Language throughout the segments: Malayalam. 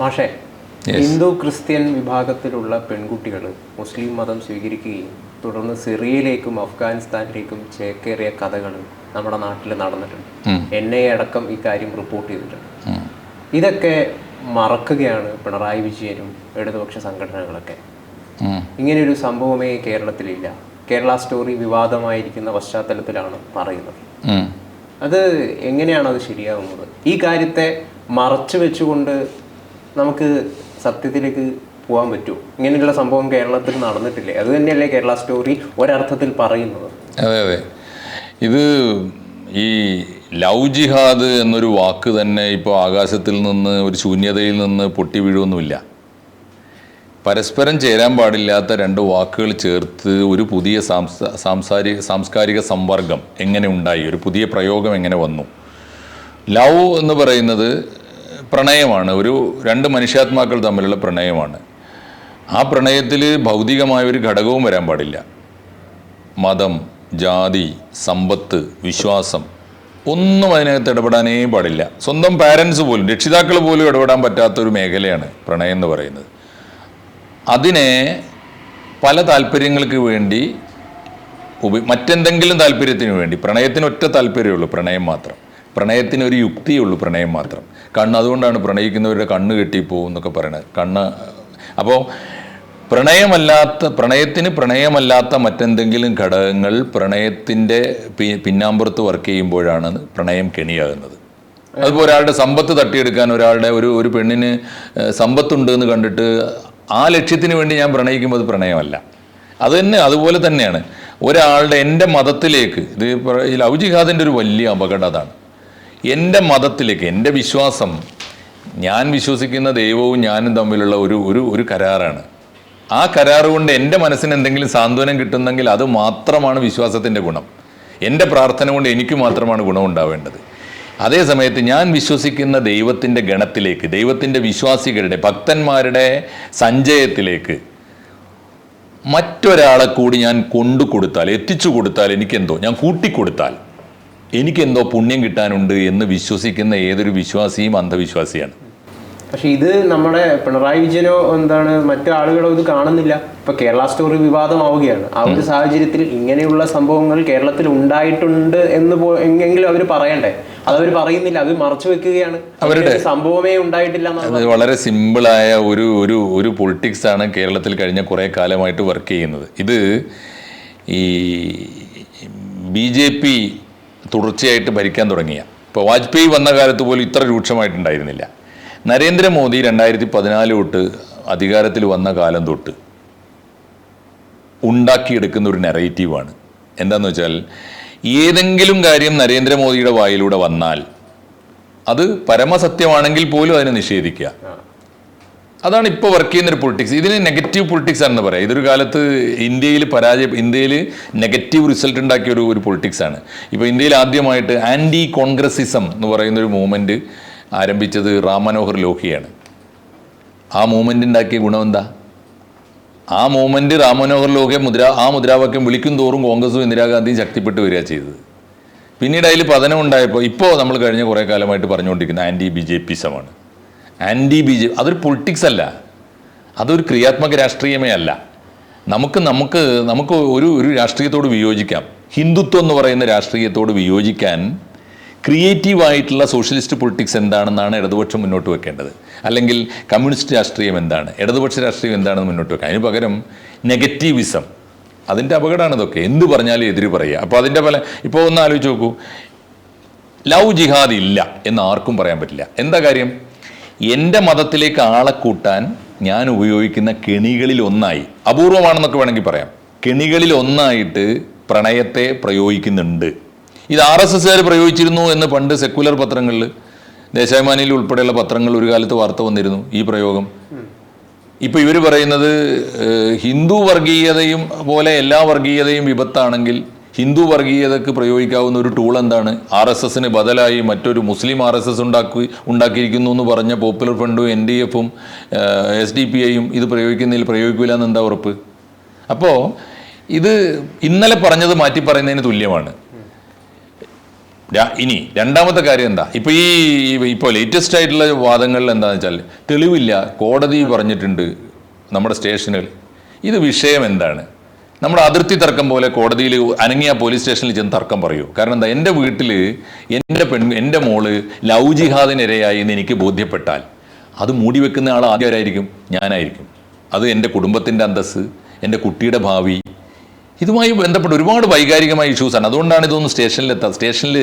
മാഷേ ഹിന്ദു ക്രിസ്ത്യൻ വിഭാഗത്തിലുള്ള പെൺകുട്ടികൾ മുസ്ലിം മതം സ്വീകരിക്കുകയും തുടർന്ന് സിറിയയിലേക്കും അഫ്ഗാനിസ്ഥാനിലേക്കും ചേക്കേറിയ കഥകൾ നമ്മുടെ നാട്ടിൽ നടന്നിട്ടുണ്ട്. എൻ ഐ അടക്കം ഇക്കാര്യം റിപ്പോർട്ട് ചെയ്തിട്ടുണ്ട്. ഇതൊക്കെ മറക്കുകയാണ് പിണറായി വിജയനും ഇടതുപക്ഷ സംഘടനകളൊക്കെ. ഇങ്ങനെയൊരു സംഭവമേ കേരളത്തിലില്ല. കേരള സ്റ്റോറി വിവാദമായിരിക്കുന്ന പശ്ചാത്തലത്തിലാണ് പറയുന്നത്. അത് എങ്ങനെയാണ് അത് ശരിയാകുന്നത് ഈ കാര്യത്തെ മറച്ചു വെച്ചുകൊണ്ട് നമുക്ക് സത്യത്തിലേക്ക് പോകാൻ പറ്റുമോ ഇങ്ങനെയുള്ള സംഭവം കേരളത്തിൽ നടന്നിട്ടില്ലേ? അത് തന്നെയല്ലേ കേരള സ്റ്റോറി ഒരർത്ഥത്തിൽ പറയുന്നത്? അതെ അതെ. ഇത് ഈ ലവ് ജിഹാദ് എന്നൊരു വാക്ക് തന്നെ ഇപ്പോൾ ആകാശത്തിൽ നിന്ന് ഒരു ശൂന്യതയിൽ നിന്ന് പൊട്ടി വീഴുമൊന്നുമില്ല പരസ്പരം ചേരാൻ പാടില്ലാത്ത രണ്ട് വാക്കുകൾ ചേർത്ത് ഒരു പുതിയ സാംസ സാംസാരിക സാംസ്കാരിക സമ്പർക്കം എങ്ങനെ ഉണ്ടായി? ഒരു പുതിയ പ്രയോഗം എങ്ങനെ വന്നു? ലവ് എന്ന് പറയുന്നത് പ്രണയമാണ് ഒരു രണ്ട് മനുഷ്യാത്മാക്കൾ തമ്മിലുള്ള പ്രണയമാണ്. ആ പ്രണയത്തിൽ ഭൗതികമായ ഒരു ഘടകവും വരാൻ പാടില്ല. മതം ജാതി സമ്പത്ത് വിശ്വാസം ഒന്നും അതിനകത്ത് ഇടപെടാനേ പാടില്ല. സ്വന്തം പാരൻസ് പോലും രക്ഷിതാക്കൾ പോലും ഇടപെടാൻ പറ്റാത്ത ഒരു മേഖലയാണ് പ്രണയം എന്ന് പറയുന്നത്. അതിനെ പല താല്പര്യങ്ങൾക്ക് വേണ്ടി ഉപ മറ്റെന്തെങ്കിലും താല്പര്യത്തിന് വേണ്ടി പ്രണയത്തിന് ഒറ്റ താല്പര്യമുള്ളൂ പ്രണയം മാത്രം. പ്രണയത്തിന് ഒരു യുക്തിയുള്ളൂ പ്രണയം മാത്രം. കണ്ണ് അതുകൊണ്ടാണ് പ്രണയിക്കുന്നവരുടെ കണ്ണ് കെട്ടിപ്പോവും എന്നൊക്കെ പറയുന്നത് കണ്ണ് അപ്പോൾ പ്രണയമല്ലാത്ത പ്രണയത്തിന് പ്രണയമല്ലാത്ത മറ്റെന്തെങ്കിലും ഘടകങ്ങൾ പ്രണയത്തിന്റെ പിന്നാമ്പുറത്ത് വർക്ക് ചെയ്യുമ്പോഴാണ് പ്രണയം കെണിയാകുന്നത്. അതിപ്പോൾ ഒരാളുടെ സമ്പത്ത് തട്ടിയെടുക്കാൻ ഒരാളുടെ ഒരു ഒരു പെണ്ണിന് സമ്പത്തുണ്ട് എന്ന് കണ്ടിട്ട് ആ ലക്ഷ്യത്തിന് വേണ്ടി ഞാൻ പ്രണയിക്കുമ്പോൾ അത് പ്രണയമല്ല. അത് തന്നെ അതുപോലെ തന്നെയാണ്. ഒരാളുടെ എന്റെ മതത്തിലേക്ക് ഇത് ഈ ലവ് ജിഹാദിന്റെ ഒരു വലിയ അപകടം അതാണ്. എന്റെ മതത്തിലേക്ക് എന്റെ വിശ്വാസം ഞാൻ വിശ്വസിക്കുന്ന ദൈവവും ഞാനും തമ്മിലുള്ള ഒരു ഒരു ഒരു കരാറാണ്. ആ കരാറ് കൊണ്ട് എന്റെ മനസ്സിന് എന്തെങ്കിലും സാന്ത്വനം കിട്ടുന്നെങ്കിൽ അത് മാത്രമാണ് വിശ്വാസത്തിന്റെ ഗുണം. എന്റെ പ്രാർത്ഥന കൊണ്ട് എനിക്ക് മാത്രമാണ് ഗുണമുണ്ടാവേണ്ടത് അതേ സമയത്ത് ഞാൻ വിശ്വസിക്കുന്ന ദൈവത്തിന്റെ ഗണത്തിലേക്ക് ദൈവത്തിന്റെ വിശ്വാസികളുടെ ഭക്തന്മാരുടെ സഞ്ചയത്തിലേക്ക് മറ്റൊരാളെ കൂടി ഞാൻ കൊണ്ടു കൊടുത്താൽ എത്തിച്ചു കൊടുത്താൽ എനിക്കെന്തോ ഞാൻ കൂട്ടിക്കൊടുത്താൽ എനിക്കെന്തോ പുണ്യം കിട്ടാനുണ്ട് എന്ന് വിശ്വസിക്കുന്ന ഏതൊരു വിശ്വാസിയും അന്ധവിശ്വാസിയാണ്. പക്ഷെ ഇത് നമ്മുടെ പിണറായി വിജയനോ എന്താണ് മറ്റു ആളുകളോ ഇത് കാണുന്നില്ല. ഇപ്പൊ കേരള സ്റ്റോറി വിവാദമാവുകയാണ്. ആ ഒരു സാഹചര്യത്തിൽ ഇങ്ങനെയുള്ള സംഭവങ്ങൾ കേരളത്തിൽ ഉണ്ടായിട്ടുണ്ട് എന്ന് എങ്കിലും അവർ പറയണ്ടേ? അതവർ പറയുന്നില്ല അത് മറച്ചു വെക്കുകയാണ്. അവരുടെ- സംഭവമേ ഉണ്ടായിട്ടില്ല വളരെ സിമ്പിളായ ഒരു ഒരു ഒരു പൊളിറ്റിക്സ് ആണ് കേരളത്തിൽ കഴിഞ്ഞ കുറേ കാലമായിട്ട് വർക്ക് ചെയ്യുന്നത്. ഇത് ഈ ബി ജെ പി തുടർച്ചയായിട്ട് ഭരിക്കാൻ തുടങ്ങിയ. ഇപ്പോൾ വാജ്പേയി വന്ന കാലത്ത് പോലും ഇത്ര രൂക്ഷമായിട്ടുണ്ടായിരുന്നില്ല. നരേന്ദ്രമോദി രണ്ടായിരത്തി പതിനാല് തൊട്ട് അധികാരത്തിൽ വന്ന കാലം തൊട്ട് ഉണ്ടാക്കിയെടുക്കുന്ന ഒരു നെറേറ്റീവാണ് എന്താന്ന് വെച്ചാൽ ഏതെങ്കിലും കാര്യം നരേന്ദ്രമോദിയുടെ വായിലൂടെ വന്നാൽ അത് പരമസത്യമാണെങ്കിൽ പോലും അതിനെ നിഷേധിക്കുക. അതാണ് ഇപ്പോൾ വർക്ക് ചെയ്യുന്ന ഒരു പൊളിറ്റിക്സ് ഇതിന് നെഗറ്റീവ് പൊളിറ്റിക്സ് ആണെന്ന് പറയാം. ഇതൊരു കാലത്ത് ഇന്ത്യയിൽ പരാജയ ഇന്ത്യയിൽ നെഗറ്റീവ് റിസൾട്ട് ഉണ്ടാക്കിയ ഒരു ഒരു പൊളിറ്റിക്സ് ആണ്. ഇപ്പോൾ ഇന്ത്യയിൽ ആദ്യമായിട്ട് ആന്റി കോൺഗ്രസിസം എന്ന് പറയുന്ന ഒരു മൂവ്മെന്റ് ആരംഭിച്ചത് റാം മനോഹർ ലോഹിയാണ്. ആ മൂവ്മെന്റ് ഉണ്ടാക്കിയ ഗുണം എന്താ? ആ മൂവ്മെന്റ് റാം മനോഹർ ലോഹിയെ മുദ്ര ആ മുദ്രാവാക്യം വിളിക്കും തോറും കോൺഗ്രസും ഇന്ദിരാഗാന്ധിയും ശക്തിപ്പെട്ട് വരിക ചെയ്തത്. പിന്നീട് അതിൽ പതനം ഉണ്ടായപ്പോൾ ഇപ്പോൾ നമ്മൾ കഴിഞ്ഞ കുറേ കാലമായിട്ട് പറഞ്ഞുകൊണ്ടിരിക്കുന്ന ആന്റി ബി ജെ പിസമാണ് ആന്റി ബി ജെ അതൊരു പൊളിറ്റിക്സ് അല്ല. അതൊരു ക്രിയാത്മക രാഷ്ട്രീയമേ അല്ല. നമുക്ക് നമുക്ക് നമുക്ക് ഒരു ഒരു രാഷ്ട്രീയത്തോട് വിയോജിക്കാം. ഹിന്ദുത്വം എന്ന് പറയുന്ന രാഷ്ട്രീയത്തോട് വിയോജിക്കാൻ ക്രിയേറ്റീവായിട്ടുള്ള സോഷ്യലിസ്റ്റ് പൊളിറ്റിക്സ് എന്താണെന്നാണ് ഇടതുപക്ഷം മുന്നോട്ട് വെക്കേണ്ടത്. അല്ലെങ്കിൽ കമ്മ്യൂണിസ്റ്റ് രാഷ്ട്രീയം എന്താണ്? ഇടതുപക്ഷ രാഷ്ട്രീയം എന്താണെന്ന് മുന്നോട്ട് വെക്കുക അതിന് പകരം നെഗറ്റീവിസം അതിന്റെ അപകടമാണ് ഇതൊക്കെ. എന്ത് പറഞ്ഞാലും എതിര് പറയുക. അപ്പോൾ അതിന്റെ പല ഇപ്പോൾ ഒന്ന് ആലോചിച്ച് നോക്കൂ. ലവ് ജിഹാദ് ഇല്ല എന്ന് ആർക്കും പറയാൻ പറ്റില്ല. എന്താ കാര്യം? എന്റെ മതത്തിലേക്ക് ആളെ കൂട്ടാൻ ഞാൻ ഉപയോഗിക്കുന്ന കെണികളിൽ ഒന്നായി അപൂർവമാണെന്നൊക്കെ വേണമെങ്കിൽ പറയാം. കെണികളിൽ ഒന്നായിട്ട് പ്രണയത്തെ പ്രയോഗിക്കുന്നുണ്ട്. ഇത് ആർ എസ് എസ്സുകാർ പ്രയോഗിച്ചിരുന്നു എന്ന് പണ്ട് സെക്കുലർ പത്രങ്ങളിൽ ദേശാഭിമാനിയിൽ ഉൾപ്പെടെയുള്ള പത്രങ്ങൾ ഒരു കാലത്ത് വാർത്ത വന്നിരുന്നു ഈ പ്രയോഗം. ഇപ്പം ഇവർ പറയുന്നത് ഹിന്ദു വർഗീയതയും പോലെ എല്ലാ വർഗീയതയും വിപത്താണെങ്കിൽ ഹിന്ദു വർഗീയതക്ക് പ്രയോഗിക്കാവുന്ന ഒരു ടൂൾ എന്താണ്? ആർ എസ് എസിന് ബദലായി മറ്റൊരു മുസ്ലിം ആർ എസ് എസ് ഉണ്ടാക്കി ഉണ്ടാക്കിയിരിക്കുന്നു എന്ന് പറഞ്ഞ പോപ്പുലർ ഫ്രണ്ടും എൻ ഡി എഫും എസ് ഡി പി ഐയും ഇത് പ്രയോഗിക്കുന്നതിൽ പ്രയോഗിക്കില്ല എന്ന് എന്താ ഉറപ്പ്? അപ്പോൾ ഇത് ഇന്നലെ പറഞ്ഞത് മാറ്റി പറയുന്നതിന് തുല്യമാണ്. ഇനി രണ്ടാമത്തെ കാര്യം എന്താ? ഇപ്പൊ ഈ ഇപ്പോൾ ലേറ്റസ്റ്റ് ആയിട്ടുള്ള വാദങ്ങളിൽ എന്താണെന്ന് വെച്ചാൽ തെളിവില്ല കോടതി പറഞ്ഞിട്ടുണ്ട് നമ്മുടെ സ്റ്റേഷനിൽ. ഇത് വിഷയം എന്താണ്? നമ്മുടെ അതിർത്തി തർക്കം പോലെ കോടതിയിൽ അനങ്ങിയ പോലീസ് സ്റ്റേഷനിൽ ചെന്ന് തർക്കം പറയൂ. കാരണം എന്താ എന്റെ വീട്ടിൽ എന്റെ പെൺ എന്റെ മോൾ ലവ് ജിഹാദിനിരയായി എന്ന് എനിക്ക് ബോധ്യപ്പെട്ടാൽ അത് മൂടി വെക്കുന്ന ആൾ ആദ്യവരായിരിക്കും ഞാനായിരിക്കും. അത് എന്റെ കുടുംബത്തിന്റെ അന്തസ്സ് എന്റെ കുട്ടിയുടെ ഭാവി. ഇതുമായി ബന്ധപ്പെട്ട് ഒരുപാട് വൈകാരികമായ ഇഷ്യൂസാണ് അതുകൊണ്ടാണ് ഇതൊന്നും സ്റ്റേഷനിൽ എത്താം സ്റ്റേഷനിൽ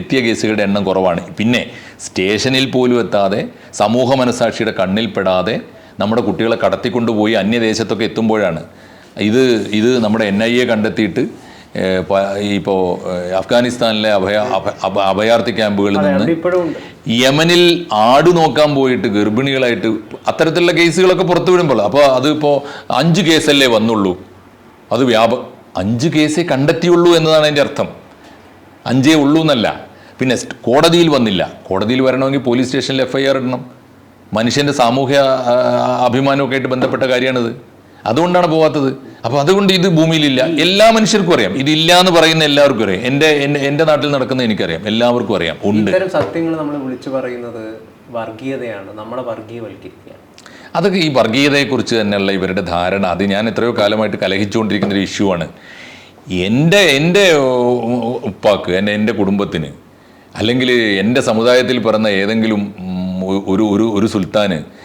എത്തിയ കേസുകളുടെ എണ്ണം കുറവാണ്. പിന്നെ സ്റ്റേഷനിൽ പോലും എത്താതെ സമൂഹ മനസാക്ഷിയുടെ കണ്ണിൽപ്പെടാതെ നമ്മുടെ കുട്ടികളെ കടത്തിക്കൊണ്ടുപോയി അന്യദേശത്തൊക്കെ എത്തുമ്പോഴാണ് ഇത് ഇത് നമ്മുടെ എൻ ഐ എ കണ്ടെത്തിയിട്ട് ഇപ്പോൾ അഫ്ഗാനിസ്ഥാനിലെ അഭയ അഭ- അഭ- അഭയാർത്ഥി ക്യാമ്പുകളിൽ നിന്ന് യമനിൽ ആട് നോക്കാൻ പോയിട്ട് ഗർഭിണികളായിട്ട് അത്തരത്തിലുള്ള കേസുകളൊക്കെ പുറത്തു വിടുമ്പോൾ അപ്പോൾ അതിപ്പോൾ അഞ്ച് കേസല്ലേ വന്നുള്ളൂ. അത് വ്യാപ അഞ്ച് കേസേ കണ്ടെത്തിയുള്ളൂ എന്നതാണ് അതിന്റെ അർത്ഥം. അഞ്ചേ ഉള്ളൂ എന്നല്ല. പിന്നെ കോടതിയിൽ വന്നില്ല. കോടതിയിൽ വരണമെങ്കിൽ പോലീസ് സ്റ്റേഷനിൽ എഫ്ഐആർ ഇടണം. മനുഷ്യന്റെ സാമൂഹ്യ അഭിമാനമൊക്കെ ആയിട്ട് ബന്ധപ്പെട്ട കാര്യമാണിത്. അതുകൊണ്ടാണ് പോവാത്തത്. അപ്പോൾ അതുകൊണ്ട് ഇത് ഭൂമിയിലില്ല. എല്ലാ മനുഷ്യർക്കും അറിയാം. ഇതില്ല എന്ന് പറയുന്ന എല്ലാവർക്കും അറിയാം. എന്റെ എന്റെ നാട്ടിൽ നടക്കുന്ന എനിക്കറിയാം. എല്ലാവർക്കും അറിയാം. ഉണ്ട്. സത്യങ്ങൾ നമ്മൾ വിളിച്ചു പറയുന്നത് വർഗീയതയാണ്. നമ്മളെ വർഗീയവൽക്കരിക്കുകയാണ്. അതൊക്കെ ഈ വർഗീയതയെക്കുറിച്ച് തന്നെയുള്ള ഇവരുടെ ധാരണ. അത് ഞാൻ എത്രയോ കാലമായിട്ട് കലഹിച്ചുകൊണ്ടിരിക്കുന്ന ഒരു ഇഷ്യൂ ആണ്. എന്റെ എന്റെ ഉപ്പാക്ക് എന്റെ എന്റെ കുടുംബത്തിന് അല്ലെങ്കിൽ എന്റെ സമുദായത്തിൽ പിറന്ന ഏതെങ്കിലും ഒരു ഒരു ഒരു സുൽത്താന്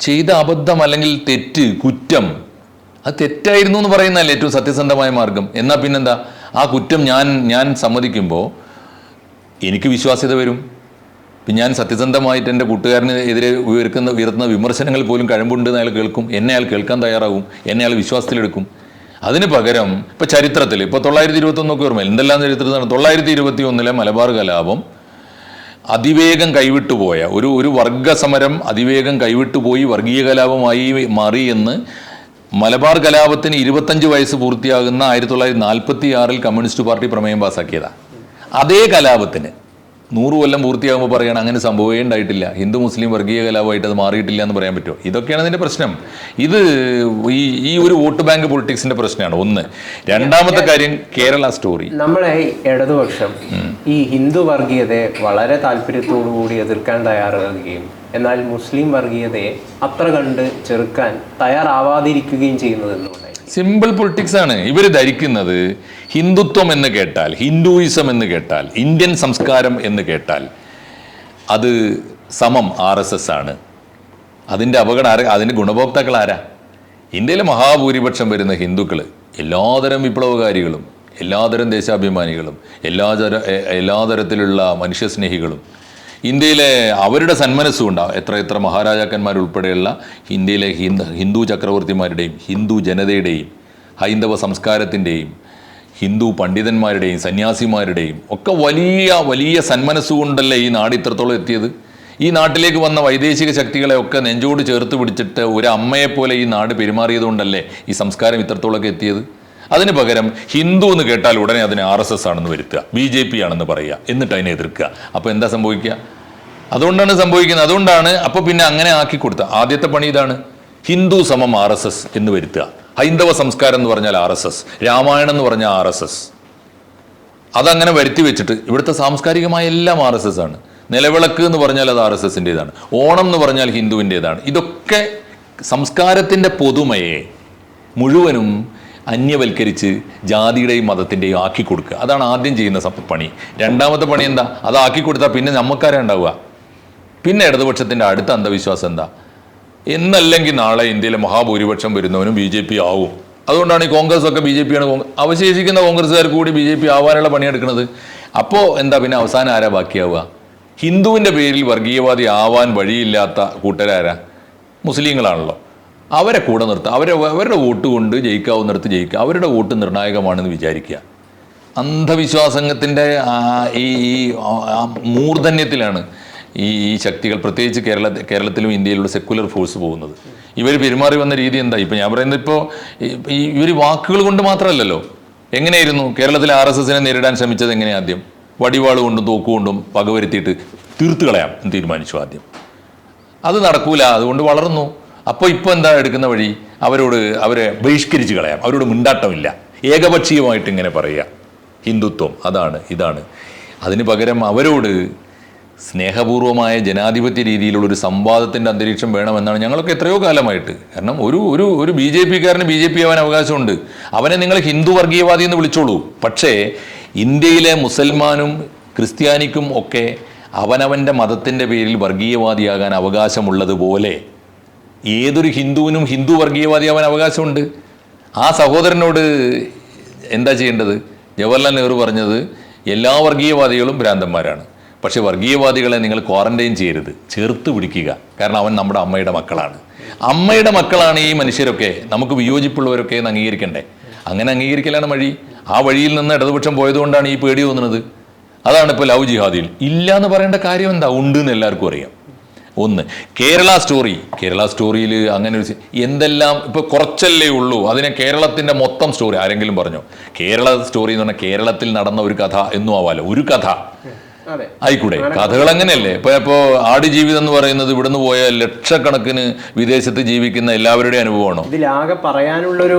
ചെയ്ത അബദ്ധം അല്ലെങ്കിൽ തെറ്റ് കുറ്റം അത് തെറ്റായിരുന്നു എന്ന് പറയുന്നതല്ലേ ഏറ്റവും സത്യസന്ധമായ മാർഗം. എന്നാൽ പിന്നെന്താ? ആ കുറ്റം ഞാൻ ഞാൻ സമ്മതിക്കുമ്പോൾ എനിക്ക് വിശ്വാസ്യത വരും. ഇപ്പം ഞാൻ സത്യസന്ധമായിട്ട് എന്റെ കൂട്ടുകാരന് എതിരെ ഉയർക്കുന്ന ഉയർത്തുന്ന വിമർശനങ്ങൾ പോലും കഴമ്പുണ്ട് എന്ന് അയാൾ കേൾക്കും. എന്നെ അയാൾ കേൾക്കാൻ തയ്യാറാവും എന്നെ അയാൾ വിശ്വാസത്തിലെടുക്കും. അതിന് പകരം ഇപ്പം ചരിത്രത്തിൽ ഇപ്പോൾ തൊള്ളായിരത്തി ഇരുപത്തൊന്നൊക്കെ ഓർമ്മ എന്തെല്ലാം ചരിത്രത്തിലാണ്? തൊള്ളായിരത്തി ഇരുപത്തി ഒന്നിലെ മലബാർ കലാപം അതിവേഗം കൈവിട്ടുപോയ ഒരു ഒരു വർഗസമരം അതിവേഗം കൈവിട്ടുപോയി വർഗീയ കലാപമായി മാറി എന്ന് മലബാർ കലാപത്തിന് ഇരുപത്തഞ്ച് വയസ്സ് പൂർത്തിയാകുന്ന ആയിരത്തി തൊള്ളായിരത്തി നാൽപ്പത്തി ആറിൽ കമ്മ്യൂണിസ്റ്റ് പാർട്ടി പ്രമേയം പാസാക്കിയതാണ് അതേ കലാപത്തിന് നൂറ് കൊല്ലം പൂർത്തിയാകുമ്പോൾ പറയണം അങ്ങനെ സംഭവമേ ഉണ്ടായിട്ടില്ല. ഹിന്ദു മുസ്ലിം വർഗീയ കലാപമായിട്ട് അത് മാറിയിട്ടില്ല എന്ന് പറയാൻ പറ്റുമോ? ഇതൊക്കെയാണ് അതിന്റെ പ്രശ്നം. ഇത് ഈ ഈ ഒരു വോട്ട് ബാങ്ക് പൊളിറ്റിക്സിന്റെ പ്രശ്നമാണ്. ഒന്ന്. രണ്ടാമത്തെ കാര്യം കേരള സ്റ്റോറി. നമ്മളെ ഇടതുപക്ഷം ഈ ഹിന്ദു വർഗീയതയെ വളരെ താല്പര്യത്തോടു കൂടി എതിർക്കാൻ തയ്യാറാകുകയും എന്നാൽ മുസ്ലിം വർഗീയതയെ അത്ര കണ്ട് ചെറുക്കാൻ തയ്യാറാവാതിരിക്കുകയും ചെയ്യുന്നത് സിമ്പിൾ പൊളിറ്റിക്സ് ആണ്. ഇവർ ധരിക്കുന്നത് ഹിന്ദുത്വം എന്ന് കേട്ടാൽ ഹിന്ദുയിസം എന്ന് കേട്ടാൽ ഇന്ത്യൻ സംസ്കാരം എന്ന് കേട്ടാൽ അത് സമം ആർ എസ് എസ് ആണ്. അതിന്റെ അപകടം ആരാ? അതിന്റെ ഗുണഭോക്താക്കൾ ആരാ? ഇന്ത്യയിലെ മഹാഭൂരിപക്ഷം വരുന്ന ഹിന്ദുക്കൾ എല്ലാതരം വിപ്ലവകാരികളും എല്ലാതരം ദേശാഭിമാനികളും എല്ലാ തര എ- എല്ലാ തരത്തിലുള്ള മനുഷ്യസ്നേഹികളും ഇന്ത്യയിലെ അവരുടെ സന്മനസ്സും ഉണ്ടാവും എത്ര എത്ര മഹാരാജാക്കന്മാരുൾപ്പെടെയുള്ള ഇന്ത്യയിലെ ഹിന്ദു ഹിന്ദു ചക്രവർത്തിമാരുടെയും ഹിന്ദു ജനതയുടെയും ഹൈന്ദവ സംസ്കാരത്തിന്റെയും ഹിന്ദു പണ്ഡിതന്മാരുടെയും സന്യാസിമാരുടെയും ഒക്കെ വലിയ വലിയ സന്മനസ്സുകൊണ്ടല്ലേ ഈ നാട് ഇത്രത്തോളം എത്തിയത്? ഈ നാട്ടിലേക്ക് വന്ന വൈദേശിക ശക്തികളെ ഒക്കെ നെഞ്ചോട് ചേർത്ത് പിടിച്ചിട്ട് ഒരു അമ്മയെപ്പോലെ ഈ നാട് പെരുമാറിയതുകൊണ്ടല്ലേ ഈ സംസ്കാരം ഇത്രത്തോളമൊക്കെ എത്തിയത്? അതിന് പകരം ഹിന്ദു എന്ന് കേട്ടാൽ ഉടനെ അതിനെ ആർ എസ് എസ് ആണെന്ന് വരുത്തുക ബി ജെ പി ആണെന്ന് പറയുക എന്നിട്ട് അതിനെ എതിർക്കുക. അപ്പോൾ എന്താ സംഭവിക്കുക? അതുകൊണ്ടാണ് സംഭവിക്കുന്നത്. അതുകൊണ്ടാണ് അപ്പോൾ പിന്നെ അങ്ങനെ ആക്കി കൊടുത്ത. ആദ്യത്തെ പണി ഇതാണ്. ഹിന്ദു സമം ആർ എസ് എസ് എന്ന് വരുത്തുക. ഹൈന്ദവ സംസ്കാരം എന്ന് പറഞ്ഞാൽ ആർ എസ് എസ്. രാമായണം എന്ന് പറഞ്ഞാൽ ആർ എസ് എസ്. അതങ്ങനെ വരുത്തി വെച്ചിട്ട് ഇവിടുത്തെ സാംസ്കാരികമായ എല്ലാം ആർ എസ് എസ് ആണ്. നിലവിളക്ക് എന്ന് പറഞ്ഞാൽ അത് ആർ എസ് എസിന്റെതാണ്. ഓണം എന്ന് പറഞ്ഞാൽ ഹിന്ദുവിന്റെതാണ്. ഇതൊക്കെ സംസ്കാരത്തിന്റെ പൊതുമയെ മുഴുവനും അന്യവൽക്കരിച്ച് ജാതിയുടെയും മതത്തിന്റെയും ആക്കി കൊടുക്കുക. അതാണ് ആദ്യം ചെയ്യുന്ന പണി. രണ്ടാമത്തെ പണി എന്താ? അത് ആക്കി കൊടുത്താൽ പിന്നെ നമ്മക്കാരെ ഉണ്ടാവുക. പിന്നെ ഇടതുപക്ഷത്തിന്റെ അടുത്ത അന്ധവിശ്വാസം എന്താ? എന്നല്ലെങ്കിൽ നാളെ ഇന്ത്യയിലെ മഹാഭൂരിപക്ഷം വരുന്നവനും ബി ജെ പി ആവും. അതുകൊണ്ടാണ് ഈ കോൺഗ്രസ് ഒക്കെ ബി ജെ പിയാണ് അവശേഷിക്കുന്ന കോൺഗ്രസ്സുകാർ കൂടി ബി ജെ പി ആവാനുള്ള പണിയെടുക്കുന്നത് അപ്പോൾ എന്താ പിന്നെ അവസാനം ആരാ ബാക്കിയാവുക? ഹിന്ദുവിന്റെ പേരിൽ വർഗീയവാദി ആവാൻ വഴിയില്ലാത്ത കൂട്ടരാരാ? മുസ്ലിങ്ങളാണല്ലോ. അവരെ കൂടെ നിർത്തുക അവരെ അവരുടെ വോട്ട് കൊണ്ട് ജയിക്കാവുന്നിടത്ത് ജയിക്കുക. അവരുടെ വോട്ട് നിർണായകമാണെന്ന് വിചാരിക്കുക. അന്ധവിശ്വാസത്തിന്റെ ഈ മൂർധന്യത്തിലാണ് ഈ ഈ ശക്തികൾ പ്രത്യേകിച്ച് കേരള കേരളത്തിലും ഇന്ത്യയിലുള്ള സെക്കുലർ ഫോഴ്സ് പോകുന്നത്. ഇവർ പെരുമാറി വന്ന രീതി എന്താ? ഇപ്പം ഞാൻ പറയുന്നത് ഇപ്പോൾ ഈ ഇവർ വാക്കുകൾ കൊണ്ട് മാത്രമല്ലല്ലോ. എങ്ങനെയായിരുന്നു കേരളത്തിലെ ആർ എസ് എസിനെ നേരിടാൻ ശ്രമിച്ചത് എങ്ങനെ ആദ്യം? വടിവാൾ കൊണ്ടും തോക്കുകൊണ്ടും പകവരുത്തിയിട്ട് തീർത്ത് കളയാം എന്ന് തീരുമാനിച്ചു ആദ്യം. അത് നടക്കൂല അതുകൊണ്ട് വളർന്നു. അപ്പോൾ ഇപ്പോൾ എന്താ എടുക്കുന്ന വഴി? അവരോട് അവരെ ബഹിഷ്കരിച്ച് കളയാം. അവരോട് മിണ്ടാട്ടമില്ല. ഏകപക്ഷീയമായിട്ട് ഇങ്ങനെ പറയുക. ഹിന്ദുത്വം അതാണ് ഇതാണ്. അതിന് പകരം അവരോട് സ്നേഹപൂർവമായ ജനാധിപത്യ രീതിയിലുള്ള ഒരു സംവാദത്തിന്റെ അന്തരീക്ഷം വേണമെന്നാണ് ഞങ്ങളൊക്കെ എത്രയോ കാലമായിട്ട്. കാരണം ഒരു ഒരു ഒരു ബി ജെ പിക്കാരന് ബി ജെ പി ആവാൻ അവകാശമുണ്ട്. അവനെ നിങ്ങൾ ഹിന്ദു വർഗീയവാദി എന്ന് വിളിച്ചോളൂ. പക്ഷേ ഇന്ത്യയിലെ മുസൽമാനും ക്രിസ്ത്യാനിക്കും ഒക്കെ അവനവന്റെ മതത്തിന്റെ പേരിൽ വർഗീയവാദിയാകാൻ അവകാശമുള്ളതുപോലെ ഏതൊരു ഹിന്ദുവിനും ഹിന്ദു വർഗീയവാദിയാവാൻ അവകാശമുണ്ട്. ആ സഹോദരനോട് എന്താ ചെയ്യേണ്ടത്? ജവഹർലാൽ നെഹ്റു പറഞ്ഞത് എല്ലാ വർഗീയവാദികളും ഭ്രാന്തന്മാരാണ്. പക്ഷേ വർഗീയവാദികളെ നിങ്ങൾ ക്വാറന്റൈൻ ചെയ്യരുത്. ചേർത്ത് പിടിക്കുക. കാരണം അവൻ നമ്മുടെ അമ്മയുടെ മക്കളാണ്. അമ്മയുടെ മക്കളാണ് ഈ മനുഷ്യരൊക്കെ. നമുക്ക് വിയോജിപ്പുള്ളവരൊക്കെ എന്ന് അംഗീകരിക്കണ്ടേ? അങ്ങനെ അംഗീകരിക്കലാണ് വഴി. ആ വഴിയിൽ നിന്ന് ഇടതുപക്ഷം പോയതുകൊണ്ടാണ് ഈ പേടി തോന്നുന്നത്. അതാണ് ഇപ്പോൾ ലവ് ജിഹാദിൽ. ഇല്ല എന്ന് പറയേണ്ട കാര്യം എന്താ? ഉണ്ട് എന്ന് എല്ലാവർക്കും അറിയാം. ഒന്ന് കേരള സ്റ്റോറി. കേരള സ്റ്റോറിയിൽ അങ്ങനെ ഒരു എന്തെല്ലാം ഇപ്പൊ കുറച്ചല്ലേ ഉള്ളൂ. അതിനെ കേരളത്തിന്റെ മൊത്തം സ്റ്റോറി ആരെങ്കിലും പറഞ്ഞു? കേരള സ്റ്റോറി എന്ന് പറഞ്ഞാൽ കേരളത്തിൽ നടന്ന ഒരു കഥ എന്നും ആവാലോ. ഒരു കഥ. ആയിക്കൂടെ? കഥകൾ അങ്ങനെയല്ലേ ഇപ്പൊ ഇപ്പോ ആടുജീവിതം എന്ന് പറയുന്നത് ഇവിടുന്ന് പോയ ലക്ഷക്കണക്കിന് വിദേശത്ത് ജീവിക്കുന്ന എല്ലാവരുടെയും അനുഭവമാണോ? ഇതിലാകെ പറയാനുള്ള ഒരു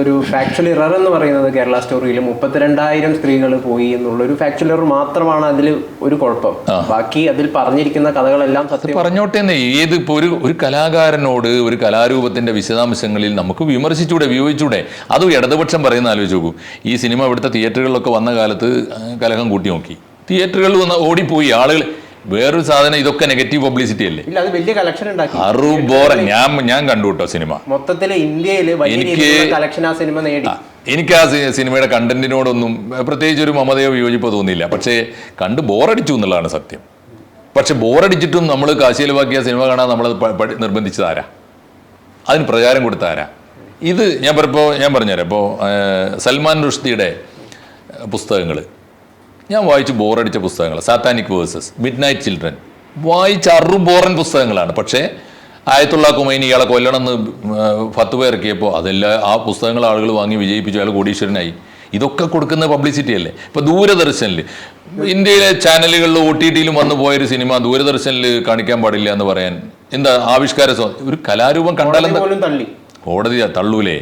ഒരു ഫാക്ച്വൽ ഇറർ എന്ന് പറയുന്നത് കേരള സ്റ്റോറിയിൽ മുപ്പത്തിരണ്ടായിരം സ്ത്രീകൾ പോയി എന്നുള്ള ഒരു ഫാക്ച്വൽ ഇറർ മാത്രമാണ് അതിൽ ഒരു കുഴപ്പം. ബാക്കി അതിൽ പറഞ്ഞിരിക്കുന്ന കഥകളെല്ലാം സത്യം പറഞ്ഞോട്ടെ എന്നേ ഏത് ഇപ്പൊ ഒരു ഒരു കലാകാരനോട് ഒരു കലാരൂപത്തിന്റെ വിശദാംശങ്ങളിൽ നമുക്ക് വിമർശിച്ചൂടെ വിയോജിച്ചൂടെ? അതും ഇടതുപക്ഷം പറയുന്ന ആലോചിച്ച് നോക്കൂ. ഈ സിനിമ ഇവിടുത്തെ തിയേറ്ററുകളിലൊക്കെ വന്ന കാലത്ത് കലഹം കൂട്ടി നോക്കി. തിയേറ്ററുകളിൽ വന്ന് ഓടിപ്പോയി. ആളുകൾ വേറൊരു സാധനം ഇതൊക്കെ നെഗറ്റീവ് പബ്ലിസിറ്റി അല്ലേ? ഇല്ല അത് വലിയ കളക്ഷൻ ഉണ്ടാക്കി. അറു ബോറ ഞാൻ ഞാൻ കണ്ടു കേട്ടോ സിനിമ. മൊത്തത്തിൽ ഇന്ത്യയിൽ എനിക്ക് കളക്ഷൻ ആ സിനിമ നേടി. എനിക്ക് ആ സിനിമയുടെ കണ്ടന്റിനോടൊന്നും പ്രത്യേകിച്ച് ഒരു മമതയോ വിയോജിപ്പോ തോന്നിയില്ല. പക്ഷേ കണ്ട് ബോറടിച്ചു എന്നുള്ളതാണ് സത്യം. പക്ഷെ ബോറടിച്ചിട്ടും നമ്മൾ കാശിയിലവാക്കിയ സിനിമ കാണാൻ നമ്മൾ നിർബന്ധിച്ചതാരാ അതിന് പ്രചാരം കൊടുത്താരാ ഇത് ഞാൻ പറഞ്ഞപ്പോൾ ഞാൻ പറഞ്ഞുതരാം. ഇപ്പോൾ സൽമാൻ റുഷ്ദിയുടെ പുസ്തകങ്ങൾ ഞാൻ വായിച്ച് ബോറടിച്ച പുസ്തകങ്ങൾ Satanic versus mid night children വായിച്ച അറു ബോറൻ പുസ്തകങ്ങളാണ്. പക്ഷേ ആയത്തുള്ള കുമൈനി ഇയാളെ കൊല്ലണം എന്ന് ഫത്ത് ഇറക്കിയപ്പോൾ അതെല്ലാം ആ പുസ്തകങ്ങൾ ആളുകൾ വാങ്ങി വിജയിപ്പിച്ചു. അയാൾ കോടീശ്വരനായി. ഇതൊക്കെ കൊടുക്കുന്ന പബ്ലിസിറ്റി അല്ലേ? ഇപ്പൊ ദൂരദർശനിൽ ഇന്ത്യയിലെ ചാനലുകളിൽ ഒ ടി ടിയിലും വന്നു പോയൊരു സിനിമ ദൂരദർശനിൽ കാണിക്കാൻ പാടില്ല എന്ന് പറയാൻ എന്താ ആവിഷ്കാര ഒരു കലാരൂപം കണ്ടാലും കോടതി തള്ളൂലേ.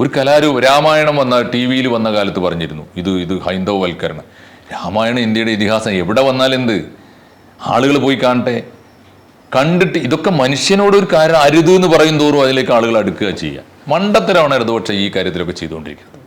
ഒരു കലാരൂപം രാമായണം വന്ന ടി വിയിൽ വന്ന കാലത്ത് പറഞ്ഞിരുന്നു. ഇത് ഇത് ഹൈന്ദവവൽക്കരണം. രാമായണം ഇന്ത്യയുടെ ഇതിഹാസം എവിടെ വന്നാലെന്ത് ആളുകൾ പോയി കാണട്ടെ. കണ്ടിട്ട് ഇതൊക്കെ മനുഷ്യനോട് ഒരു കാര്യം അരുത് എന്ന് പറയും തോറും അതിലേക്ക് ആളുകൾ അടുക്കുക ചെയ്യുക. മണ്ടത്തരമാണ് ഇടതുപക്ഷം ഈ കാര്യത്തിലൊക്കെ ചെയ്തുകൊണ്ടിരിക്കുന്നത്.